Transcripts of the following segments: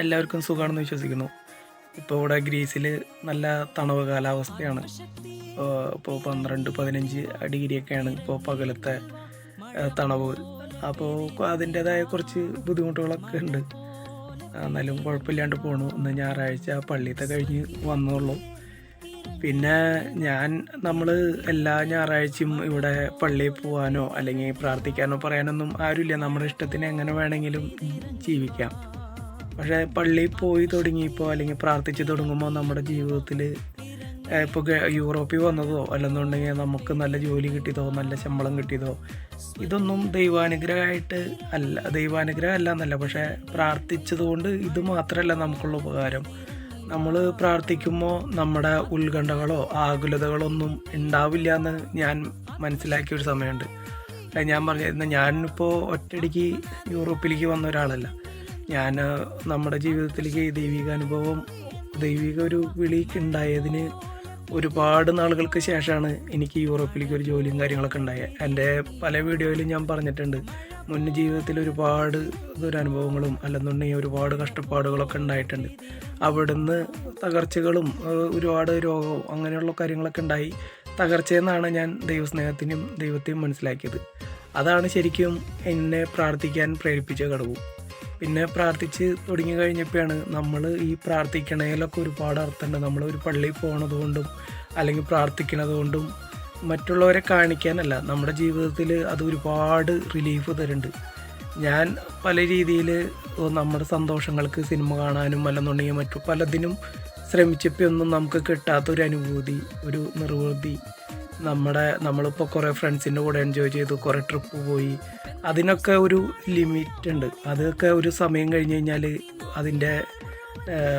എല്ലാവർക്കും സുഖമാണെന്ന് വിശ്വസിക്കുന്നു. ഇപ്പോൾ ഇവിടെ ഗ്രീസിൽ നല്ല തണുവ് കാലാവസ്ഥയാണ്. ഇപ്പോൾ പന്ത്രണ്ട് പതിനഞ്ച് ഡിഗ്രിയൊക്കെയാണ് ഇപ്പോൾ പകലത്തെ തണവ് അപ്പോൾ അതിന്റേതായ കുറച്ച് ബുദ്ധിമുട്ടുകളൊക്കെ ഉണ്ട്. എന്നാലും കുഴപ്പമില്ലാണ്ട് പോണു. ഇന്ന് ഞായറാഴ്ച പള്ളിയത്തെ കഴിഞ്ഞ് വന്നുള്ളൂ പിന്നെ ഞാൻ നമ്മൾ എല്ലാ ഞായറാഴ്ചയും ഇവിടെ പള്ളിയിൽ പോകാനോ അല്ലെങ്കിൽ പ്രാർത്ഥിക്കാനോ പറയാനൊന്നും ആരുമില്ല. നമ്മുടെ ഇഷ്ടത്തിന് എങ്ങനെ വേണമെങ്കിലും ജീവിക്കാം. പക്ഷേ പള്ളിയിൽ പോയി തുടങ്ങിയപ്പോൾ അല്ലെങ്കിൽ പ്രാർത്ഥിച്ച് തുടങ്ങുമ്പോൾ നമ്മുടെ ജീവിതത്തിൽ ഇപ്പോൾ യൂറോപ്പിൽ വന്നതോ അല്ലെന്നുണ്ടെങ്കിൽ നമുക്ക് നല്ല ജോലി കിട്ടിയതോ നല്ല ശമ്പളം കിട്ടിയതോ ഇതൊന്നും ദൈവാനുഗ്രഹമായിട്ട് അല്ല ദൈവാനുഗ്രഹം അല്ല എന്നല്ല. പക്ഷേ പ്രാർത്ഥിച്ചതുകൊണ്ട് ഇത് മാത്രമല്ല നമുക്കുള്ള ഉപകാരം. നമ്മൾ പ്രാർത്ഥിക്കുമ്പോൾ നമ്മുടെ ഉത്കണ്ഠകളോ ആകുലതകളോ ഒന്നും ഉണ്ടാവില്ല എന്ന് ഞാൻ മനസ്സിലാക്കിയ ഒരു സമയമുണ്ട്. ഞാൻ പറഞ്ഞിരുന്ന ഞാനിപ്പോൾ ഒറ്റയടിക്ക് യൂറോപ്പിലേക്ക് വന്ന ഒരാളല്ല. ഞാൻ നമ്മുടെ ജീവിതത്തിലേക്ക് ദൈവിക അനുഭവം ദൈവിക ഒരു വിളി ഉണ്ടായതിന് ഒരുപാട് നാളുകൾക്ക് ശേഷമാണ് എനിക്ക് യൂറോപ്പിലേക്ക് ഒരു ജോലിയും കാര്യങ്ങളൊക്കെ ഉണ്ടായത്. എന്റെ പല വീഡിയോയിലും ഞാൻ പറഞ്ഞിട്ടുണ്ട് മുൻ ജീവിതത്തിൽ ഒരുപാട് ദുരനുഭവങ്ങളും അല്ലെന്നുണ്ടെങ്കിൽ ഒരുപാട് കഷ്ടപ്പാടുകളൊക്കെ ഉണ്ടായിട്ടുണ്ട്. അവിടുന്ന് തകർച്ചകളും ഒരുപാട് രോഗവും അങ്ങനെയുള്ള കാര്യങ്ങളൊക്കെ ഉണ്ടായി. തകർച്ചയെന്നാണ് ഞാൻ ദൈവസ്നേഹത്തിനും ദൈവത്തെയും മനസ്സിലാക്കിയത്. അതാണ് ശരിക്കും എന്നെ പ്രാർത്ഥിക്കാൻ പ്രേരിപ്പിച്ച ഘടകവും പിന്നെ പ്രാർത്ഥിച്ച് തുടങ്ങി കഴിഞ്ഞപ്പോഴാണ് നമ്മൾ ഈ പ്രാർത്ഥിക്കണേലൊക്കെ ഒരുപാട് അർത്ഥമുണ്ട്. നമ്മൾ ഒരു പള്ളിയിൽ പോണത് കൊണ്ടും അല്ലെങ്കിൽ പ്രാർത്ഥിക്കണത് കൊണ്ടും മറ്റുള്ളവരെ കാണിക്കാനല്ല നമ്മുടെ ജീവിതത്തിൽ അത് ഒരുപാട് റിലീഫ് തരുന്നുണ്ട്. ഞാൻ പല രീതിയിൽ നമ്മുടെ സന്തോഷങ്ങൾക്ക് സിനിമ കാണാനും അല്ലെന്നുണ്ടെങ്കിൽ മറ്റു പലതിനും ശ്രമിച്ചപ്പോൾ ഒന്നും നമുക്ക് കിട്ടാത്തൊരു അനുഭൂതി ഒരു നിർവൃതി നമ്മുടെ നമ്മളിപ്പോൾ കുറേ ഫ്രണ്ട്സിന്റെ കൂടെ എൻജോയ് ചെയ്തു കുറേ ട്രിപ്പ് പോയി. അതിനൊക്കെ ഒരു ലിമിറ്റ് ഉണ്ട്. അതൊക്കെ ഒരു സമയം കഴിഞ്ഞ് കഴിഞ്ഞാൽ അതിന്റെ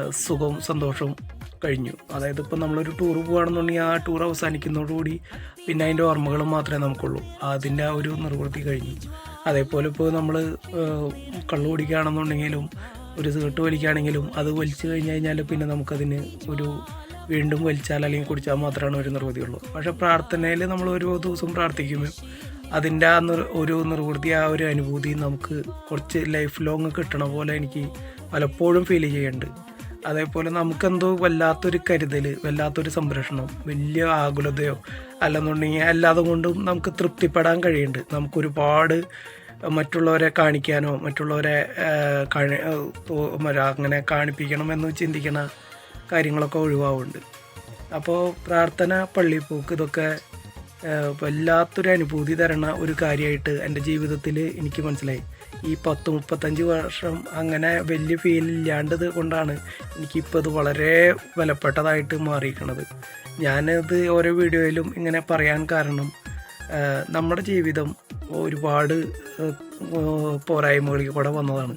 സുഖവും സന്തോഷവും കഴിഞ്ഞു. അതായത് ഇപ്പോൾ നമ്മളൊരു ടൂർ പോകുകയാണെന്നുണ്ടെങ്കിൽ ആ ടൂർ അവസാനിക്കുന്നതോടുകൂടി പിന്നെ അതിന്റെ ഓർമ്മകൾ മാത്രമേ നമുക്കുള്ളൂ. അതിന്റെ ആ ഒരു നിർവൃത്തി കഴിഞ്ഞു. അതേപോലെ ഇപ്പോൾ നമ്മൾ കള്ളു കുടിക്കുകയാണെന്നുണ്ടെങ്കിലും ഒരു സീട്ട് വലിക്കുകയാണെങ്കിലും അത് വലിച്ചു കഴിഞ്ഞ് കഴിഞ്ഞാൽ പിന്നെ നമുക്കതിന് ഒരു വീണ്ടും വലിച്ചാൽ അല്ലെങ്കിൽ കുടിച്ചാൽ മാത്രമാണ് ഒരു നിർവൃതിയുള്ളൂ പക്ഷെ പ്രാർത്ഥനയിൽ നമ്മൾ ഓരോ ദിവസവും പ്രാർത്ഥിക്കുമ്പോൾ അതിന്റെ ആ ഒരു നിർവൃതി ആ ഒരു അനുഭൂതി നമുക്ക് കുറച്ച് ലൈഫ് ലോങ് കിട്ടണ പോലെ എനിക്ക് പലപ്പോഴും ഫീൽ ചെയ്യുന്നുണ്ട്. അതേപോലെ നമുക്കെന്തോ വല്ലാത്തൊരു കരുതൽ വല്ലാത്തൊരു സംരക്ഷണം വലിയ ആകുലതയോ അല്ലെന്നുണ്ടെങ്കിൽ അല്ലാതെ കൊണ്ടും നമുക്ക് തൃപ്തിപ്പെടാൻ കഴിയുന്നുണ്ട്. നമുക്കൊരുപാട് മറ്റുള്ളവരെ കാണിക്കാനോ മറ്റുള്ളവരെ അങ്ങനെ കാണിപ്പിക്കണം എന്ന് ചിന്തിക്കണ കാര്യങ്ങളൊക്കെ ഒഴിവാവുന്നുണ്ട്. അപ്പോൾ പ്രാർത്ഥന പള്ളിപ്പോക്ക് ഇതൊക്കെ വല്ലാത്തൊരു അനുഭൂതി തരണ ഒരു കാര്യമായിട്ട് എന്റെ ജീവിതത്തിൽ എനിക്ക് മനസ്സിലായി. ഈ പത്ത് മുപ്പത്തഞ്ച് വർഷം അങ്ങനെ വലിയ ഫീൽ ഇല്ലാണ്ടത് കൊണ്ടാണ് എനിക്കിപ്പോൾ ഇത് വളരെ വിലപ്പെട്ടതായിട്ട് മാറിയിരിക്കുന്നത് ഞാനത് ഓരോ വീഡിയോയിലും ഇങ്ങനെ പറയാൻ കാരണം നമ്മുടെ ജീവിതം ഒരുപാട് പോരായ്മകളിൽ കൂടെ വന്നതാണ്.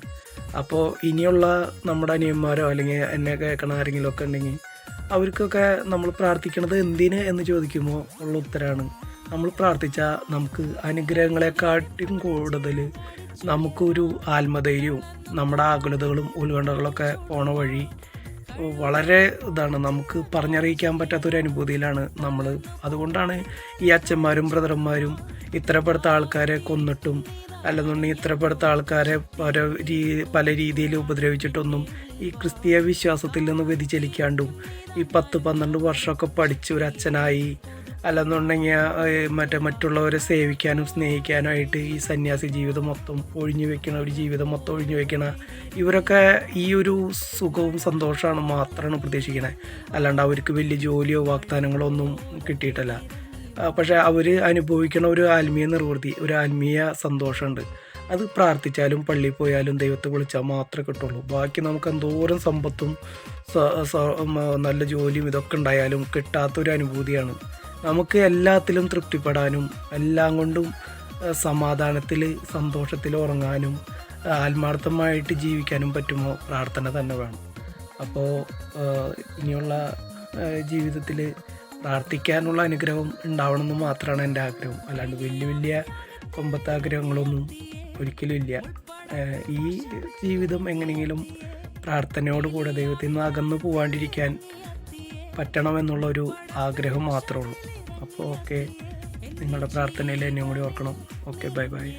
അപ്പോൾ ഇനിയുള്ള നമ്മുടെ അനിയന്മാരോ അല്ലെങ്കിൽ എന്നെ കേൾക്കണ ആരെങ്കിലും ഒക്കെ ഉണ്ടെങ്കിൽ അവർക്കൊക്കെ നമ്മൾ പ്രാർത്ഥിക്കണത് എന്തിന് എന്ന് ചോദിക്കുമ്പോൾ ഉള്ള ഉത്തരമാണ് നമ്മൾ പ്രാർത്ഥിച്ചാൽ നമുക്ക് അനുഗ്രഹങ്ങളെക്കാട്ടും കൂടുതൽ നമുക്കൊരു ആത്മധൈര്യവും നമ്മുടെ ആകുലതകളും ഉത്കണ്ഠകളൊക്കെ പോണ വഴി വളരെ ഇതാണ് നമുക്ക് പറഞ്ഞറിയിക്കാൻ പറ്റാത്തൊരു അനുഭൂതിയിലാണ് നമ്മൾ അതുകൊണ്ടാണ് ഈ അച്ഛന്മാരും ബ്രദർമാരും ഇത്തരപ്പെടുത്ത ആൾക്കാരെ കൊന്നിട്ടും അല്ലെന്നുണ്ടെങ്കിൽ ഇത്തരപ്പെടുത്ത ആൾക്കാരെ പല രീ പല രീതിയിൽ ഉപദ്രവിച്ചിട്ടൊന്നും ഈ ക്രിസ്തീയ വിശ്വാസത്തിൽ നിന്ന് വ്യതിചലിക്കാണ്ടും ഈ പത്ത് പന്ത്രണ്ട് വർഷമൊക്കെ പഠിച്ച് ഒരു അച്ഛനായി അല്ലെന്നുണ്ടെങ്കിൽ മറ്റേ മറ്റുള്ളവരെ സേവിക്കാനും സ്നേഹിക്കാനും ആയിട്ട് ഈ സന്യാസി ജീവിതം മൊത്തം ഒഴിഞ്ഞു വെക്കണ ഒരു ജീവിതം മൊത്തം ഒഴിഞ്ഞു വെക്കണ ഇവരൊക്കെ ഈ ഒരു സുഖവും സന്തോഷമാണ് മാത്രമാണ് പ്രതീക്ഷിക്കണേ. അല്ലാണ്ട് അവർക്ക് വലിയ ജോലിയോ വാഗ്ദാനങ്ങളോ ഒന്നും കിട്ടിയിട്ടല്ല. പക്ഷേ അവർ അനുഭവിക്കണ ഒരു ആത്മീയ നിർവൃത്തി ഒരു ആത്മീയ സന്തോഷമുണ്ട്. അത് പ്രാർത്ഥിച്ചാലും പള്ളിയിൽ പോയാലും ദൈവത്തെ വിളിച്ചാൽ മാത്രമേ കിട്ടുള്ളൂ. ബാക്കി നമുക്ക് എന്തോരം സമ്പത്തും നല്ല ജോലിയും ഇതൊക്കെ ഉണ്ടായാലും കിട്ടാത്തൊരു അനുഭൂതിയാണ്. നമുക്ക് എല്ലാത്തിലും തൃപ്തിപ്പെടാനും എല്ലാം കൊണ്ടും സമാധാനത്തിൽ സന്തോഷത്തിൽ ഉറങ്ങാനും ആത്മാർത്ഥമായിട്ട് ജീവിക്കാനും പറ്റുമോ? പ്രാർത്ഥന തന്നെ വേണം. അപ്പോൾ ഇനിയുള്ള ജീവിതത്തിൽ പ്രാർത്ഥിക്കാനുള്ള അനുഗ്രഹം ഉണ്ടാവണമെന്ന് മാത്രമാണ് എന്റെ ആഗ്രഹം. അല്ലാണ്ട് വലിയ വലിയ കൊമ്പത്താഗ്രഹങ്ങളൊന്നും ഒരിക്കലും ഇല്ല ഈ ജീവിതം എങ്ങനെയെങ്കിലും പ്രാർത്ഥനയോടുകൂടെ ദൈവത്തിൽ നിന്ന് അകന്നു പോവാണ്ടിരിക്കാൻ പറ്റണമെന്നുള്ളൊരു ആഗ്രഹം മാത്രമേ ഉള്ളൂ. അപ്പോൾ ഓക്കെ നിങ്ങളുടെ പ്രാർത്ഥനയിൽ എന്നെയും കൂടി ഓർക്കണം. Okay bye bye.